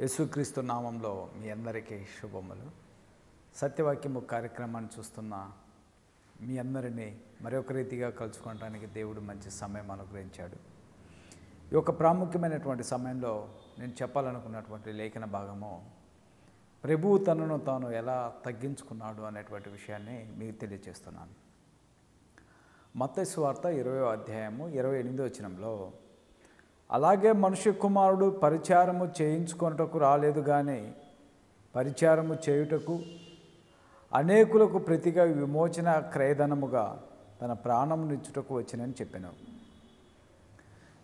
యేసుక్రీస్తు నామంలో మీ అందరికీ శుభములు. సత్యవాక్యము కార్యక్రమాన్ని చూస్తున్న మీ అందరినీ మరొక రీతిగా కలుసుకోవడానికి దేవుడు మంచి సమయం అనుగ్రహించాడు. ఈ యొక్క ప్రాముఖ్యమైనటువంటి సమయంలో నేను చెప్పాలనుకున్నటువంటి లేఖన భాగము ప్రభువు తనను తాను ఎలా తగ్గించుకున్నాడు అనేటువంటి విషయాన్ని మీకు తెలియజేస్తున్నాను. మత్స్సు వార్త ఇరవై అధ్యాయము ఇరవై ఎనిమిదో వచనంలో అలాగే మనుష్య కుమారుడు పరిచారము చేయించుకొనుటకు రాలేదు కానీ పరిచారము చేయుటకు అనేకులకు ప్రతిగా విమోచన క్రయధనముగా తన ప్రాణమునిచ్చుటకు వచ్చినని చెప్పిన.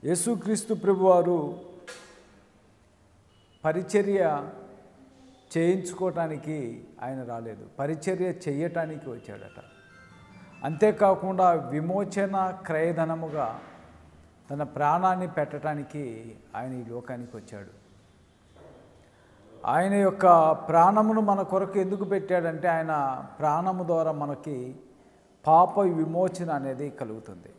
యేసుక్రీస్తు ప్రభువారు పరిచర్య చేయించుకోవటానికి ఆయన రాలేదు. పరిచర్య చేయటానికి వచ్చాడట. అంతేకాకుండా విమోచన క్రయధనముగా తన ప్రాణాన్ని పెట్టడానికి ఆయన ఈ లోకానికి వచ్చాడు. ఆయన యొక్క ప్రాణమును మన కొరకు ఎందుకు పెట్టాడంటే ఆయన ప్రాణము ద్వారా మనకి పాప విమోచన అనేది కలుగుతుంది.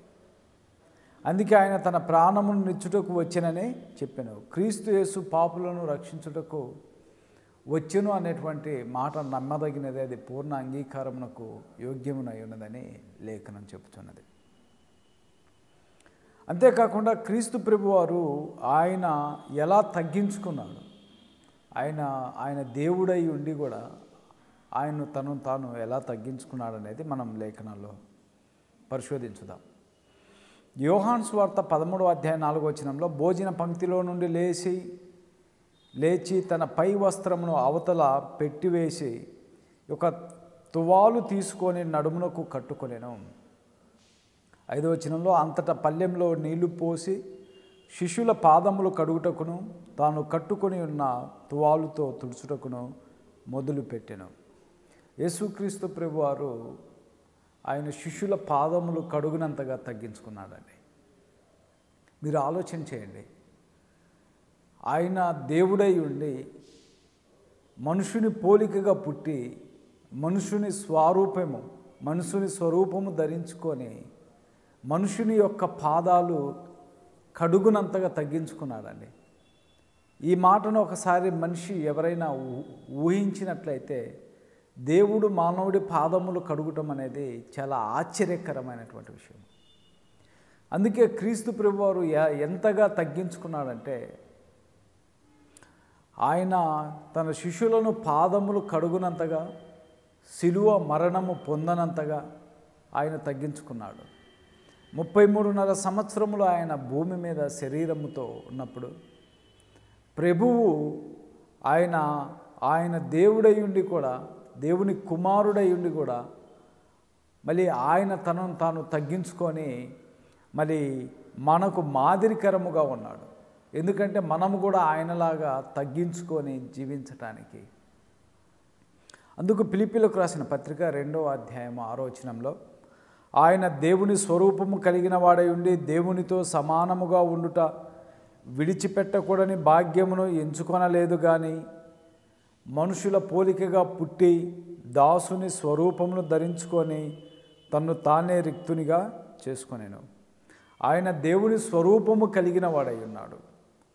అందుకే ఆయన తన ప్రాణమును నిచ్చుటకు వచ్చిననే చెప్పాను. క్రీస్తు యేసు పాపులను రక్షించుటకు వచ్చును అనేటువంటి మాట నమ్మదగినది అది పూర్ణ అంగీకారమునకు యోగ్యమునై ఉన్నదని లేఖనం చెబుతున్నది. అంతేకాకుండా క్రీస్తు ప్రభువారు ఆయన ఎలా తగ్గించుకున్నాడు? ఆయన ఆయన దేవుడై ఉండి కూడా ఆయన తను తాను ఎలా తగ్గించుకున్నాడు అనేది మనం లేఖనాల్లో పరిశోధించుదాం. యోహాన్ స్వార్త పదమూడవ అధ్యాయ నాలుగో వచనంలో భోజన పంక్తిలో నుండి లేచి లేచి తన పై వస్త్రమును అవతల పెట్టివేసి ఒక తువాలు తీసుకొని నడుమునకు కట్టుకొనేను. ఐదవచనంలో అంతటా పల్లెంలో నీళ్ళు పోసి శిష్యుల పాదములు కడుగుటకును తాను కట్టుకొని ఉన్న తువాలుతో తుడుచుటకును మొదలుపెట్టెను. యేసుక్రీస్తు ప్రభువారు ఆయన శిష్యుల పాదములు కడుగునంతగా తగ్గించుకున్నాడండి. మీరు ఆలోచన చేయండి. ఆయన దేవుడై ఉండి మనుషుని పోలికగా పుట్టి మనుషుని స్వరూపము మనుషుని స్వరూపము ధరించుకొని మనుషుని యొక్క పాదాలు కడుగునంతగా తగ్గించుకున్నాడండి. ఈ మాటను ఒకసారి మనిషి ఎవరైనా ఊ- ఊహించినట్లయితే దేవుడు మానవుడి పాదములు కడుగటం అనేది చాలా ఆశ్చర్యకరమైనటువంటి విషయం. అందుకే క్రీస్తు ప్రభువారు ఎంతగా తగ్గించుకున్నాడంటే ఆయన తన శిష్యులను పాదములు కడుగునంతగా శిలువ మరణము పొందనంతగా ఆయన తగ్గించుకున్నాడు. ముప్పై మూడున్నర సంవత్సరములు ఆయన భూమి మీద శరీరముతో ఉన్నప్పుడు ప్రభువు ఆయన ఆయన దేవుడై ఉండి కూడా దేవుని కుమారుడై ఉండి కూడా మళ్ళీ ఆయన తనను తాను తగ్గించుకొని మళ్ళీ మనకు మాదిరికరముగా ఉన్నాడు. ఎందుకంటే మనము కూడా ఆయనలాగా తగ్గించుకొని జీవించటానికి. అందుకు పిలిపిలకు రాసిన పత్రిక రెండో అధ్యాయం ఆరోచనంలో ఆయన దేవుని స్వరూపము కలిగిన వాడై ఉండి దేవునితో సమానముగా ఉండుట విడిచిపెట్టకూడని భాగ్యమును ఎంచుకొనలేదు కానీ మనుషుల పోలికగా పుట్టి దాసుని స్వరూపమును ధరించుకొని తన్ను తానే రిక్తునిగా చేసుకొనేను. ఆయన దేవుని స్వరూపము కలిగిన వాడై ఉన్నాడు.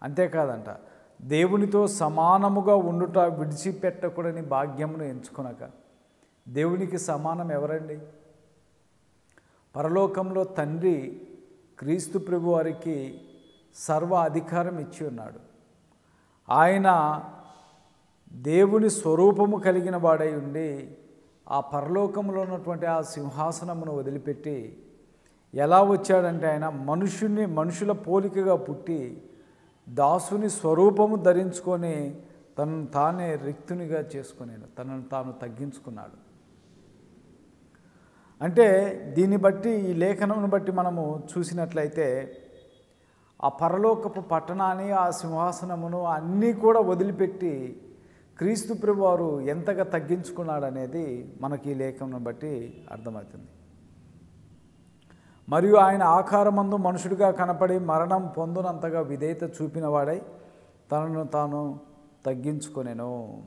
అంతేకాదంట దేవునితో సమానముగా ఉండుట విడిచిపెట్టకూడని భాగ్యమును ఎంచుకొనక. దేవునికి సమానం ఎవరండి? పరలోకంలో తండ్రి క్రీస్తు ప్రభు వారికి సర్వ అధికారం ఇచ్చి ఉన్నాడు. ఆయన దేవుని స్వరూపము కలిగిన వాడై ఉండి ఆ పరలోకంలో ఉన్నటువంటి ఆ సింహాసనమును వదిలిపెట్టి ఎలా వచ్చాడంటే ఆయన మనుషుని మనుషుల పోలికగా పుట్టి దాసుని స్వరూపము ధరించుకొని తనను తానే రిక్తునిగా చేసుకునేను తనను తాను తగ్గించుకున్నాడు. అంటే దీన్ని బట్టి ఈ లేఖనమును బట్టి మనము చూసినట్లయితే ఆ పరలోకపు పట్టణాన్ని ఆ సింహాసనమును అన్నీ కూడా వదిలిపెట్టి క్రీస్తు ప్రభువారు ఎంతగా తగ్గించుకున్నాడనేది మనకి ఈ లేఖనం బట్టి అర్థమవుతుంది. మరియు ఆయన ఆకారమందు మనుషుడిగా కనపడి మరణం పొందునంతగా విధేయత చూపినవాడై తనను తాను తగ్గించుకొనెను.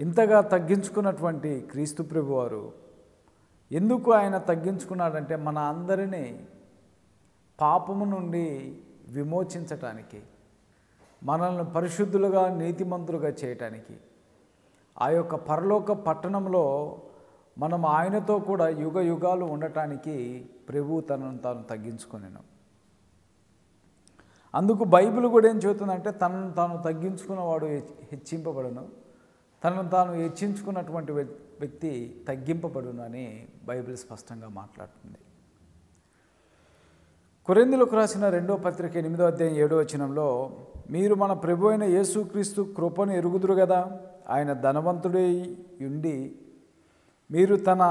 ఇంతగా తగ్గించుకున్నటువంటి క్రీస్తు ప్రభువారు ఎందుకు ఆయన తగ్గించుకున్నాడంటే మన అందరినీ పాపము నుండి విమోచించటానికి మనల్ని పరిశుద్ధులుగా నీతిమంతులుగా చేయటానికి ఆ యొక్క పరలోక పట్టణంలో మనం ఆయనతో కూడా యుగ యుగాలు ఉండటానికి ప్రభు తనను తాను తగ్గించుకునేను. అందుకు బైబిల్ కూడా ఏం చెబుతుందంటే తనను తాను తగ్గించుకున్నవాడు హెచ్చింపబడను. తనను తాను హెచ్చించుకున్నటువంటి వ్యక్- వ్యక్తి తగ్గింపబడును అని బైబిల్ స్పష్టంగా మాట్లాడుతుంది. కొరిందులకు రాసిన రెండో పత్రిక ఎనిమిదో అధ్యాయం ఏడో వచనంలో మీరు మన ప్రభు అయిన యేసుక్రీస్తు కృపను ఎరుగుదురు కదా ఆయన ధనవంతుడై ఉండి మీరు తన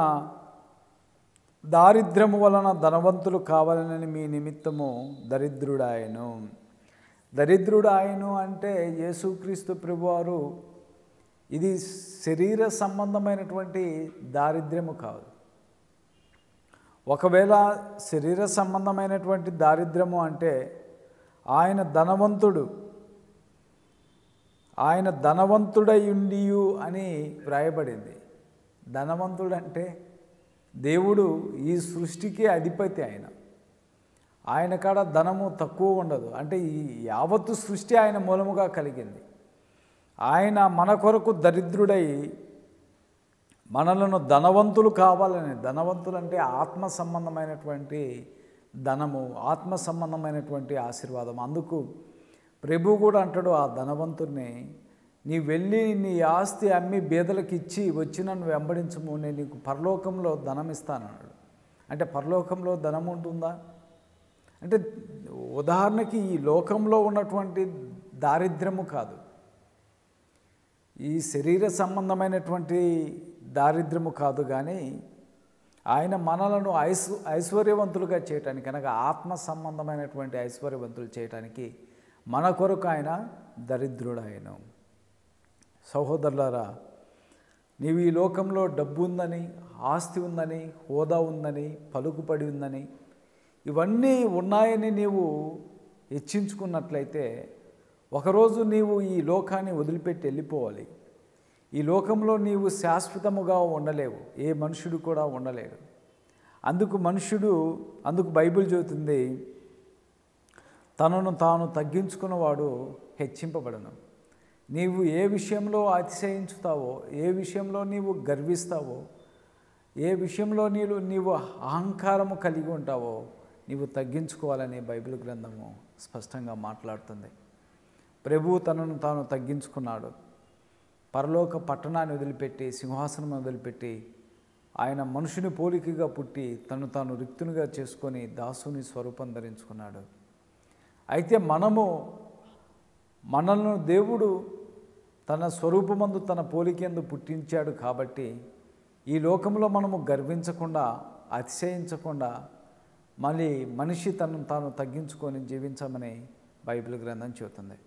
దారిద్ర్యము వలన ధనవంతులు కావాలని మీ నిమిత్తము దరిద్రుడాయను. దరిద్రుడాయను అంటే యేసుక్రీస్తు ప్రభువారు ఇది శరీర సంబంధమైనటువంటి దారిద్ర్యము కాదు. ఒకవేళ శరీర సంబంధమైనటువంటి దారిద్ర్యము అంటే ఆయన ధనవంతుడు ఆయన ధనవంతుడై ఉండియు అని వ్రాయబడింది. ధనవంతుడు అంటే దేవుడు ఈ సృష్టికి అధిపతి ఆయన. ఆయన కాడ ధనము తక్కువ ఉండదు. అంటే ఈ యావత్తు సృష్టి ఆయన మూలముగా కలిగింది. ఆయన మన కొరకు దరిద్రుడై మనలను ధనవంతులు కావాలని ధనవంతులు అంటే ఆత్మ సంబంధమైనటువంటి ధనము ఆత్మ సంబంధమైనటువంటి ఆశీర్వాదం. అందుకు ప్రభు కూడా అంటాడు ఆ ధనవంతుడిని నీ వెళ్ళి నీ ఆస్తి అమ్మి బీదలకు ఇచ్చి వచ్చి నన్ను వెంబడించము నేను నీకు పరలోకంలో ధనం ఇస్తానన్నాడు అంటే పరలోకంలో ధనం ఉంటుందా అంటే ఉదాహరణకి ఈ లోకంలో ఉన్నటువంటి దారిద్ర్యము కాదు. ఈ శరీర సంబంధమైనటువంటి దారిద్ర్యము కాదు కానీ ఆయన మనలను ఐస్ ఐశ్వర్యవంతులుగా చేయటానికి అనగా ఆత్మ సంబంధమైనటువంటి ఐశ్వర్యవంతులు చేయటానికి మన కొరకు ఆయన దరిద్రుడాయను సహోదరులారా నీవు ఈ లోకంలో డబ్బు ఉందని ఆస్తి ఉందని హోదా ఉందని పలుకుపడి ఉందని ఇవన్నీ ఉన్నాయని నీవు హెచ్చించుకున్నట్లయితే ఒకరోజు నీవు ఈ లోకాన్ని వదిలిపెట్టి వెళ్ళిపోవాలి. ఈ లోకంలో నీవు శాశ్వతముగా ఉండలేవు. ఏ మనుషుడు కూడా ఉండలేడు. అందుకు మనుషుడు అందుకు బైబిల్ చెబుతుంది తనను తాను తగ్గించుకున్నవాడు హెచ్చింపబడను. నీవు ఏ విషయంలో అతిశయించుతావో ఏ విషయంలో నీవు గర్విస్తావో ఏ విషయంలో నీవు నీవు అహంకారము కలిగి ఉంటావో నీవు తగ్గించుకోవాలని బైబిల్ గ్రంథము స్పష్టంగా మాట్లాడుతుంది. ప్రభువు తనను తాను తగ్గించుకున్నాడు. పరలోక పట్టణాన్ని వదిలిపెట్టి సింహాసనం వదిలిపెట్టి ఆయన మనుషుని పోలికగా పుట్టి తను తాను రిక్తునిగా చేసుకొని దాసుని స్వరూపం ధరించుకున్నాడు. అయితే మనము మనల్ని దేవుడు తన స్వరూపమందు తన పోలికందు పుట్టించాడు కాబట్టి ఈ లోకంలో మనము గర్వించకుండా అతిశయించకుండా మళ్ళీ మనిషి తనను తాను తగ్గించుకొని జీవించమని బైబిల్ గ్రంథం చెబుతుంది.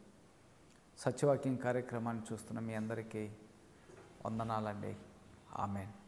సత్యవాక్యం కార్యక్రమాన్ని చూస్తున్న మీ అందరికీ వందనాలండి. ఆమెన్.